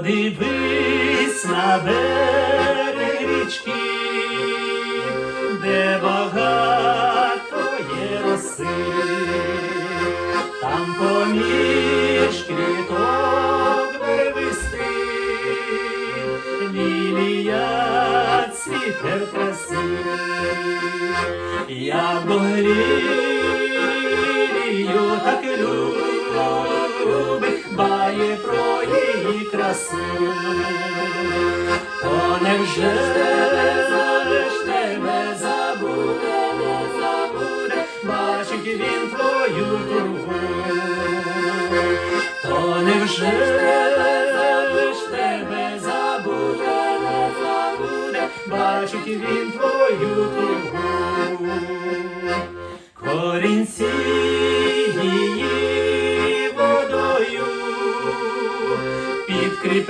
Подивись на берег річки, де багато є роси, там поміж квіток бервисти, лілія цвіте краси, я бо так люблю, бає про її красу, то невже тебе забуде, не забуде, бачить він твою тугу, то невже тебе забуде, не забуде, бачить він твою тугу. Корінці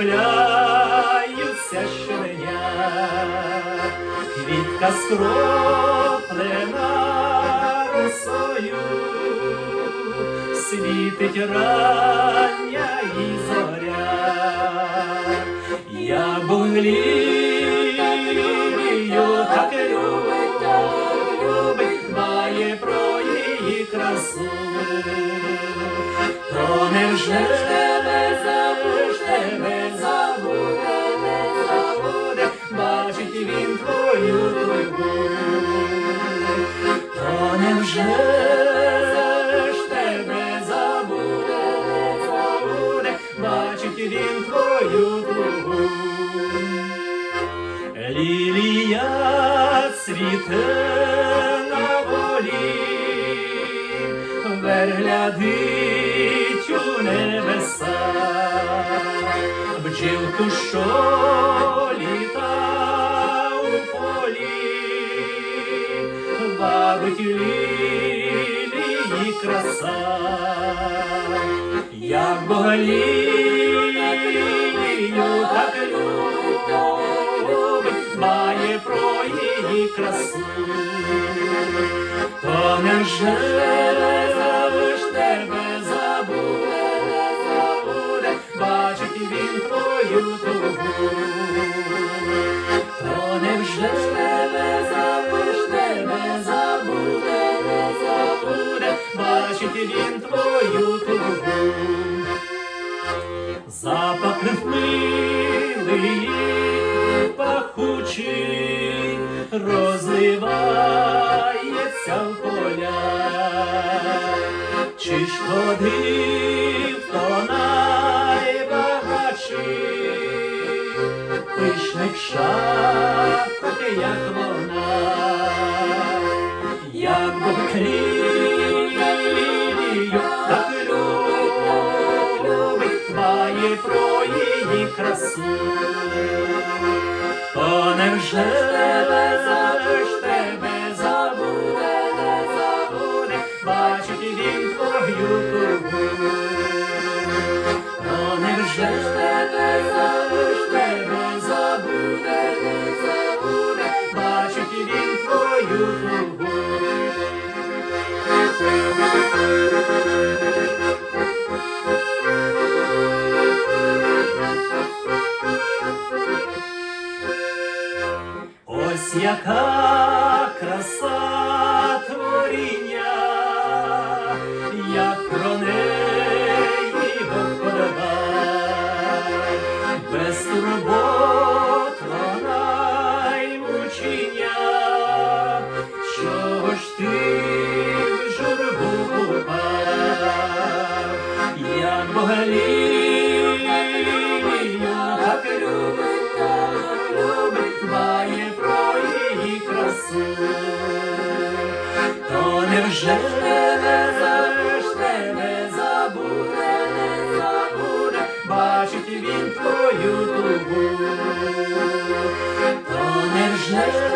підкріпляються щодня, квітка скроплена росою, світить рання і зоря, я буглію так любить, дбає про її то невже ж твою тугу. Лілія цвіте на волі, верглядить у небеса, бджілку, що літа у полі, бабить лілії краса, як богалію, її красу, то невже ж тебе забуде, не забуде, бачить він твою тугу, то невже ж тебе забуш, тебе забуде, не забуде, бачить він твою тугу. Запах милий, пахучий, розливається в поля, чи ж ходив то найбагатший, пишник шапки, як вона, як Богклію, так любить, про її красу. То невже ж тебе забуде, не забуде, бачить він твою тугу. То невже ж тебе забуш, тебе забуде, не забуде, бачить він твою тугу. Яка краса творіння, як про неї господа, без турбот вона й мучення, чого ж ти в журбу попав, як богалію, Боже, не залишне, не забуде, не забуде, бачить він твою тубу. то не жнеш.